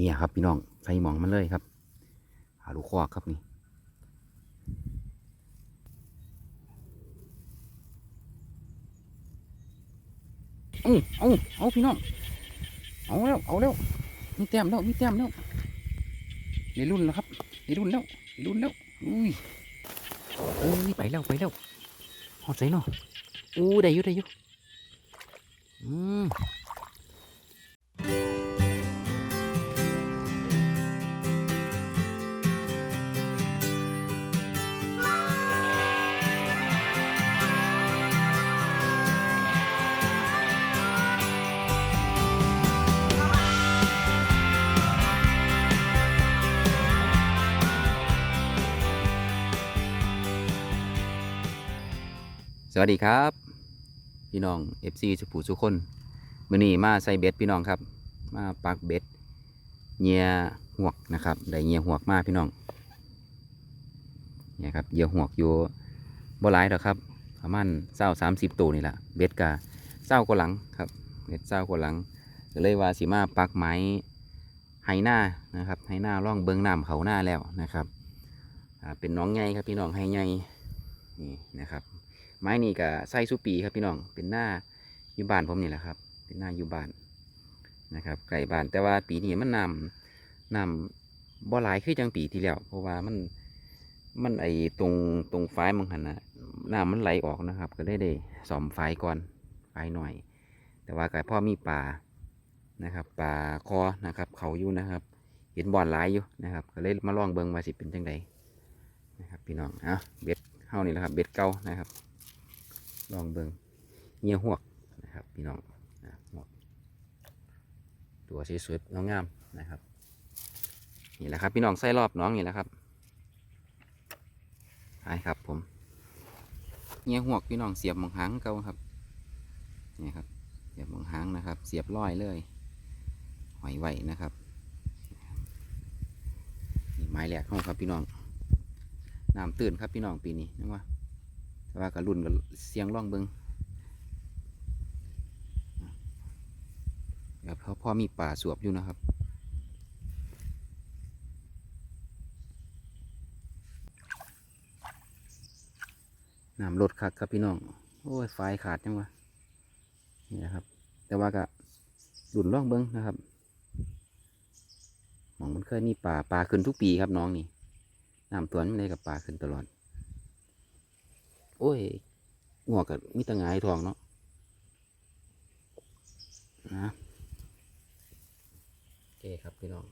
นี่ครับพี่น้องใส่หมองมันเลยครับ หาลูกคอกครับนี่เอาเอาเอาพี่น้อง เอาแล้ว เอาแล้ว มีแต้มแล้ว มีแต้มแล้วในรุ่นแล้วครับในรุ่นแล้วในรุ่นแล้ว อุ้ยเอ้ย ไปแล้ว ไปแล้วหอดใส่เนาะอู้ได้ยู่ได้ยู่อืม วัสดีครับ พี่น้อง FC สุภูสุคนมื่อนี้มาใส่เบ็ดพี่น้องครับ มาปักเบ็ดเหยียหวกนะครับได้เหยียหวกมาพี่น้องเนี่ยครับเหยียหวกอยู่บ่หลายดอกครับประมาณเศร้าสามสิบตัวนี่แหละเบ็ดกะเศร้ากว่าหลังครับเบ็ดเศร้ากว่าหลังเลยว่าสิมาปักไม้ไฮหน้านะครับไฮหน้าร่องเบิงน้ำเขาหน้าแล้วนะครับเป็นน้องไงครับพี่น้องไฮไงนี่นะครับ ไม้นี่ก็ไส้สุปีครับพี่น้อง เป็นหน้าอยู่บ้านผมนี่แหละครับ เป็นหน้าอยู่บ้านนะครับไก่บ้านแต่ว่าปีนี้มันนำนำบ่หลายขึ้นจังปีที่แล้ว เพราะว่ามันมันไอตรงตรงฝายมังหันนะน้ำมันไหลออกนะครับ ก็ได้ได้ซ่อมฝายก่อนฝายหน่อย แต่ว่าก็พ่อมีปลานะครับปลาคอนะครับ เขาอยู่นะครับเห็นบ่อนหลายอยู่นะครับ ก็เลยมาลองเบิงว่าสิเป็นจังไดนะครับพี่น้องอะเบ็ดเฮานี่แหละครับ เบ็ดเก่านะครับ ลองเบิงเงียหวกนะครับพี่น้องนะหวกตัวสวยๆงามๆนะครับนี่แหละครับพี่น้องไส้รอบน้องนี่แหละครับไปครับผมเงียหวกพี่น้องเสียบหมองหางเก่าครับนี่ครับเสียบหมองหางนะครับ เสียบร้อยเลยหอยไหวนะครับนี่ไม้แหลกเข้าครับพี่น้องน้ำตื่นครับพี่น้องปีนี้นึกว่า ว่ากับรุ่นกับเสียงร่องเบิงแบบเขาพ่อมีป่าสวบอยู่นะครับ น้ำลดคักครับพี่น้อง โอ้ยไฟขาดจังวะนี่นะครับ แต่ว่าก็รุ่นร่องเบิงนะครับหมองมันเคยมีป่าป่าขึ้นทุกปีครับน้องนี่น้ำตัวนี้กับป่าขึ้นตลอด โอ้ยงวกกับมิตรงายทองเนาะนะโอเคครับพี่น้อง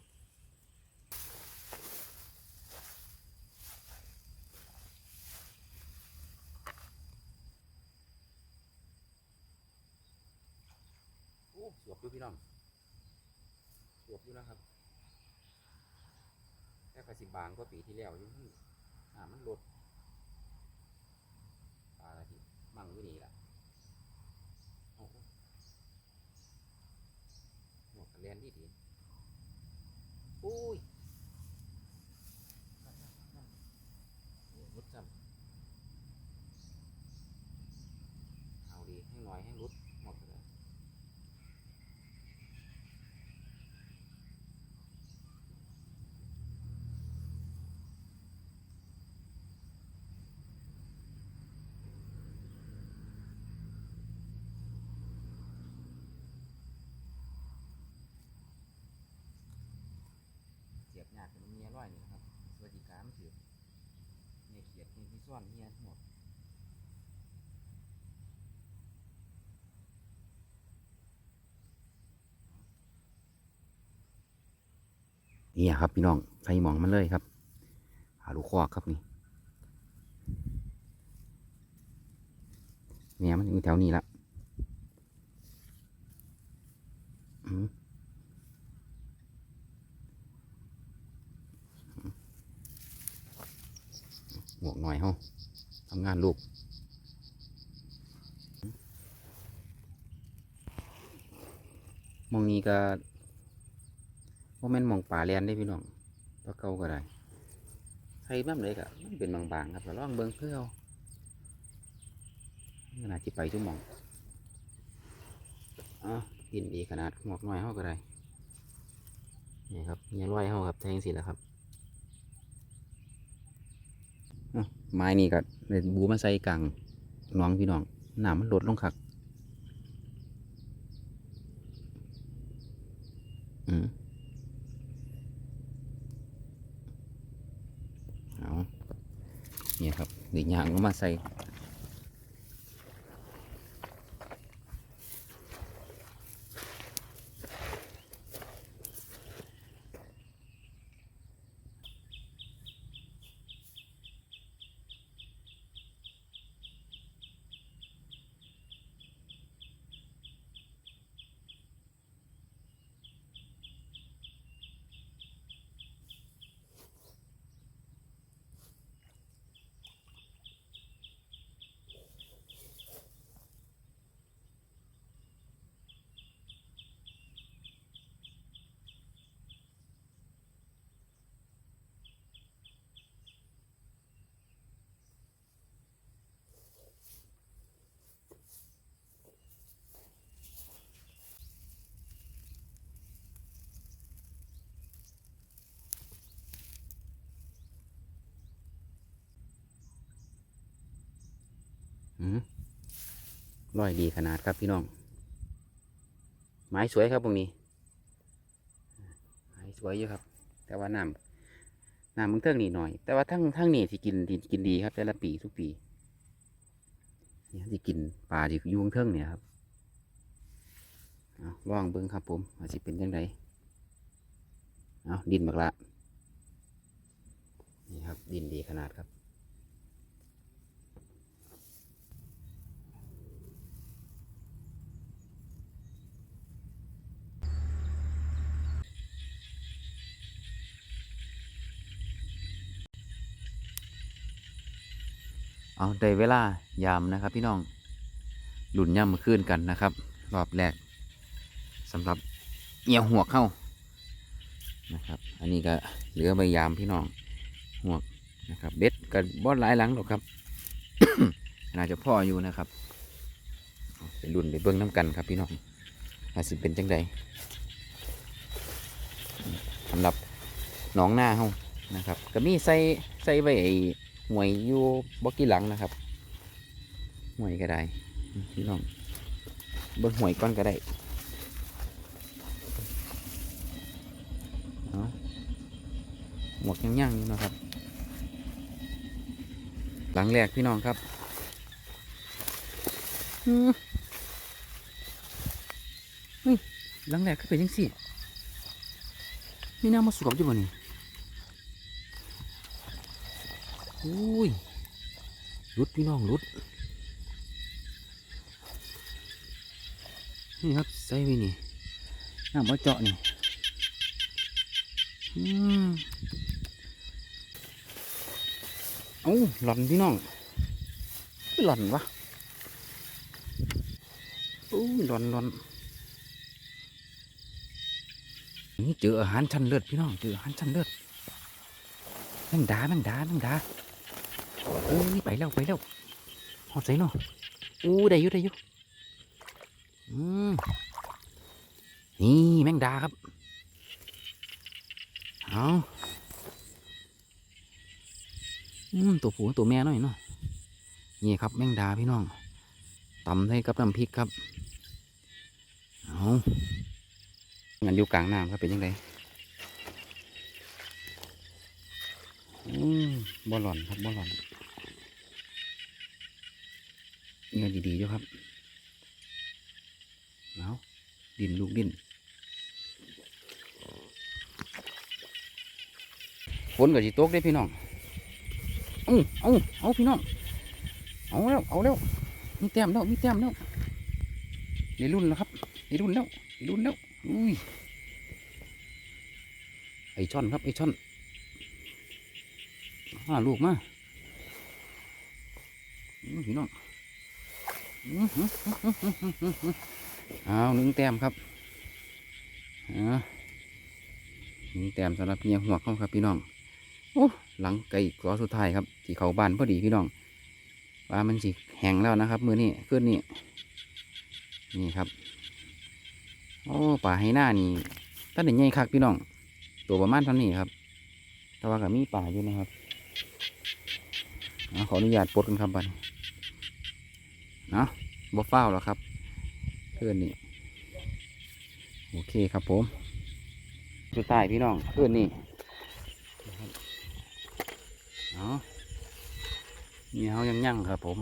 โอ้สวบอยู่พี่น้องสวบอยู่นะครับแค่กระสิบบางก็ปีที่แล้วอยู่อ่ามันลด ปลาที่มั่ง อยู่นี่แหละโอ้โหหมวกกระเรียนดีดีอุ้ยโอ้รุดซ้ำเอาดีให้หน่อยให้รุดหมดเลยเสียบยากเป็นเมียร้อยนี่นะครับสวัสดิการมันถือ เมียเขียดเมียที่ซ่อนเฮียหมดนี่ครับพี่น้องใส่หมองมันเลยครับ หาลูกคอกครับนี่เนี่ยมันอยู่แถวนี้ละอืม หมวกหน่อยเฮาทำงานลูกมองนี้ก็โมเมนมองป่าแลนได้พี่น้องปลาเก่าก็ได้ใครบ้างเลยก็มันเป็นบางๆครับก็ลองเบิ่งเพื่อเอาขนาดที่ไปจุ่มมงอ๋อินดีขนาดหมวกหน่อยเฮาก็ได้นี่ครับเงี้ยร้อยเฮาครับแทงสิแล้วครับอ้าว ไม้นี่ก็เลยบูมาใส่กลางน้องพี่น้องหนามันลดลงคักอืมเอาเนี่ยครับเด็กยางก็มาใส่ อืม ร้อยดีขนาดครับพี่น้อง ไม้สวยครับตรงนี้ ไม้สวยอยู่ครับ แต่ว่าน้ำน้ำมันเทิงนี่หน่อย แต่ว่าทั้งทั้งนี่ที่กินดีกินดีครับแต่ละปีทุกปีนี่ที่กินปลาที่ยุงเทิงเนี่ยครับเอาลองเบิ้งครับผมอาจจะเป็นยังไงเอาดินบักละนี่ครับดินดีขนาดครับ เอาได้เวลายามนะครับ พี่น้องหลุนย่ำมาขึ้นกันนะครับ รอบแรกสำหรับเอียวหัวเข้านะครับ อันนี้ก็เหลือใบยามพี่น้องหัวนะครับ เบ็ดกับบอสหลายหลังหรอกครับน่าจะพ่ออยู่นะครับเอาไปลุ่นไปเบิ้งน้ำกันครับพี่น้องอาจจะเป็นจังใดสำหรับน้องหน้าเฮานะครับ ก็มีใส่ใส่ใบ หวยอยู่บอกกี่หลังนะครับหวยก็ได้พี่น้องเบิ้งหวยก้อนก็ได้เอาหมวกยังย่างๆอยู่นะครับ หลังแรกพี่น้องครับหลังแรกก็เป็นยังสิมีน้ำมาสวมอยู่บ่นี่ อุ้ยรุดพี่น้องรุด นี่ครับใส่ไปนี่น้ำมาเจาะนี่อืมเอ้าหล่อนพี่น้องหล่อนวะอู้หล่อนหล่อนนี่เจออาหารชั้นเลิศพี่น้องเจออาหารชั้นเลิศแมงดาแมงดาแมงดา โอ้ยไปแล้วไปแล้วหอดใส่เนาะอู้ได้อยู่ได้อยู่อืมนี่แมงดาครับเอาอืมตัวผู้ตัวแม่หน่อยเนาะนี่ครับแมงดาพี่น้องตำให้กับน้ำพริกครับเอางั้นอยู่กลางน้ำครับเป็นยังไงอืมบอลลอนครับบอลลอน เงินดีๆอยู่ครับเอาดินลูกดินฝนก็สิตกได้พี่น้องเอาเอาเอาพี่น้องเอาแล้วเอาแล้วมีแต้มแล้วมีแต้มแล้วในรุ่นแล้วครับในรุ่นแล้วในรุ่นแล้วอุ้ยไอช่อนครับไอช่อนห้าลูกมาพี่น้อง เอาหนึ่งแต้มครับหนึ่งแต้มสำหรับเมียหัวเขาครับพี่น้องโอ้หลังไก่กอสุดท้ายครับที่เขาบานพอดีพี่น้องว่ามันสิแห้งแล้วนะครับ มือนี้ขึ้นนี่นี่ครับ โอ้ป่าให้หน้านี่ตั้งแต่ใหญ่คักพี่น้อง ตัวประมาณเท่านี้ครับ แต่ว่าก็มีป่าอยู่นะครับขออนุญาตปลดกันครับบัดน เนาะบ่เฝ้าแล้วครับ เพื่อนนี่โอเคครับผมสุดท้ายพี่น้องเพื่อนนี่นะเอานี่เขายังยั่งครับผม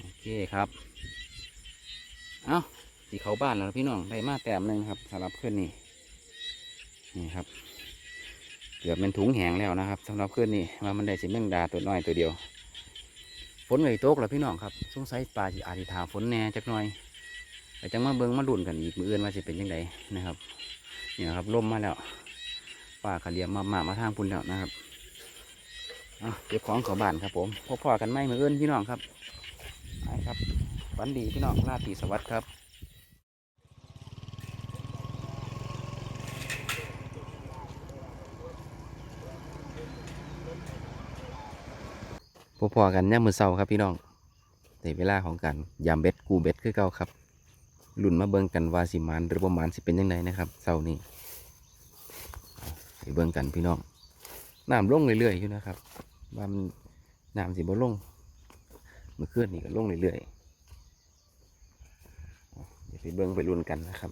โอเคครับ เอาสีเขาบ้านแล้วพี่น้องได้มาแต้มหนึ่งครับสำหรับเพื่อนนี่นี่ครับเกือบเป็นถุงแหงแล้วนะครับสำหรับเพื่อนนี่ว่ามันได้สิแมงดาตัวน้อยตัวเดียว ฝนเลยตกแล้วพี่น้องครับ สงสัยปลาสิอาจจะถาฝนแน่จักหน่อยแต่จังมาเบิ่งมาดุ่นกันอีกมืออื่นว่าจะเป็นยังไงนะครับเนี่ยครับลมมาแล้วป่าขาเลียมมามามาทางพุ่นแล้วนะครับเอาเก็บของขอบ้านครับผมพบพอกันไหมมืออื่นพี่น้องครับไปครับวันดีพี่น้องราตรีสวัสดิ์ครับ พบพอกันย่ามมือเศร้าครับพี่น้องในเวลาของการยามเบ็ดกูเบ็ดคือเก่าครับลุ่นมาเบิ่งกันว่าสิมานหรือประมาณสิเป็นยังไงนะครับเศร้านี้ไปเบิ่งกันพี่น้องน้ำลงเรื่อยๆอยู่นะครับว่ามันน้ำสิบ่ลงเมื่อคืนนี่ก็ลงเรื่อยๆเดี๋ยวไปเบิ่งไปลุ้นกันนะครับ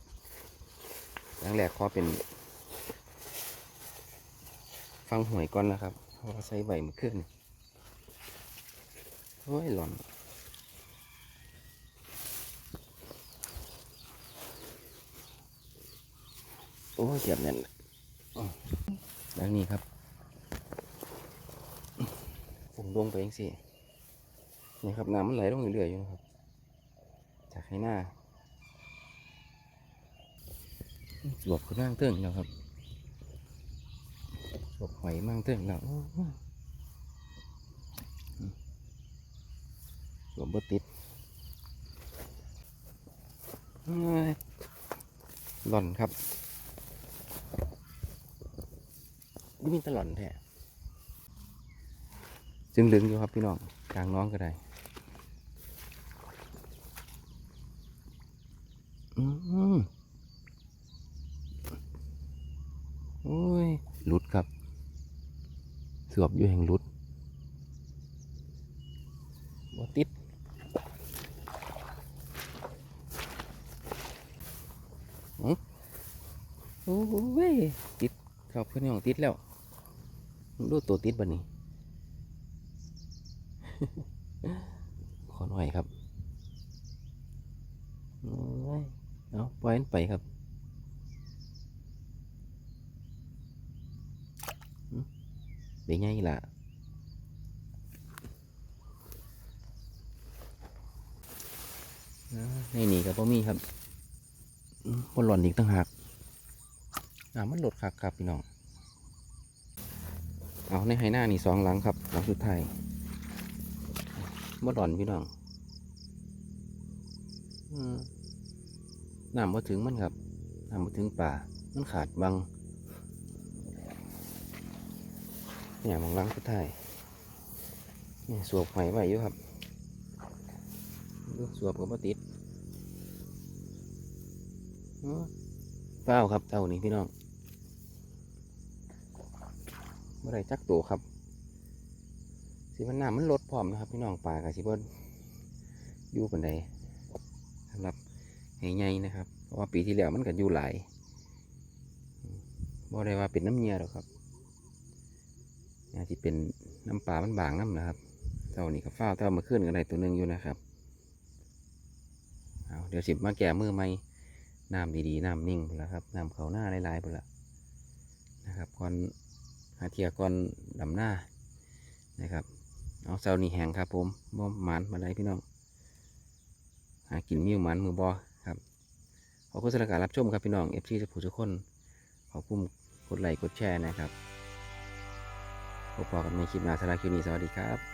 ครั้งแรกขอเป็นฟังหวยก่อนนะครับเพราะใส่ใบเมื่อคืนนี่ โอ้ยหลอนโอ้ยเจ็บเนี่ยดังนี้ครับฝงลงไปเองสินี่ครับน้ำมันไหลลงเรื่อยๆอยู่นะครับ จากให้หน้าสวบขึ้นนั่งเตื้องแล้วครับสวบหอยมั่งเตื้องแล้วโอ้โหสวบบติดเอ้ยหล่อนครับนี่มีแตหล่อนแท้จึงลึงอยู่ครับพี่น้องกลางน้องก็ได้อืมโอ้ยหลุดครับสวบอยู่แห่งหลุดบ่ติดอื้อ โอ้ยติดครับเพื่อนของติดแล้วดูตัวติดบันนี้ ขอหน่อยครับเอาปล่อยมันไปครับหึเป็นไงล่ะอ่าในนี่กับพ่มีครับ บนหล่อนอีกต่างหากอ่ามันหลดคักครับพี่น้อง เอาในไหหน้านี่สองหลังครับหลังสุดท้ายบ่หล่อนพี่น้องน้ำมาถึงมันครับน้ำมาถึงป่า มันขาดบัง เนี่ยมองหลังสุดท้ายเนี่ยสวบหอยไว้อยู่ครับสวบกับปติด เปล่าครับเต่านี่พี่น้องเมื่อไรจักตัวครับสิมันน้ำมันลดพร้อมนะครับ พี่น้องป่ากับสิบนอยู่ปันใดสำหรับใหญ่นะครับ เพราะว่าปีที่แล้วมันก็อยู่หลายบ่ได้ว่าเป็นน้ำเงียหรอกครับอาจจะเป็นน้ำปลามันบางน้ำนะครับเท่านี้ก็ฟ้าเท่ามาขึ้นกันอะไรตัวหนึ่งอยู่นะครับเอาเดี๋ยวสิบมาแก่มือไม่ น้ำดีๆน้ำนิ่งพุ่นละครับน้ำเขาหน้าหลายๆพุ่นละนะครับก่อนหาเทียก่อนดำหน้านะครับเอาเสานี่แห้งครับผมบ่หมานมาได้พี่น้องหากินมิวหมันมือบอครับขอบคุณสำหรับการรับชมครับพี่น้องเอฟซีทุกผู้ทุกคนขอบคุณกดไลค์กดแชร์นะครับพบกันในคลิปหน้าสำหรับคลิปนี้สวัสดีครับ